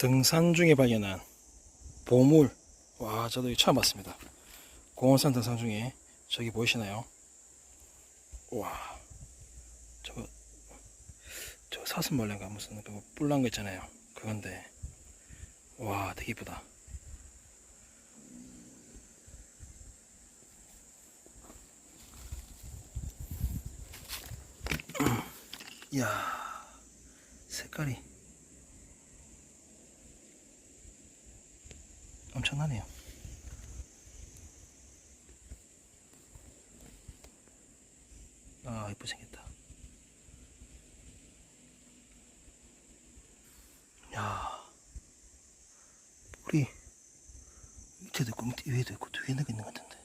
등산 중에 발견한 보물. 와, 저도 이거 처음 봤습니다. 공원산 등산 중에 저기 보이시나요? 와, 저거, 저 사슴벌레가 무슨 그 뿔난 거 있잖아요. 그건데, 와, 되게 이쁘다. 이야, 색깔이 엄청나네요. 아, 이쁘 생겼다. 야, 뿌리 밑에도 있고 밑에 위에도 있고 있는 거 있는 것 같은데.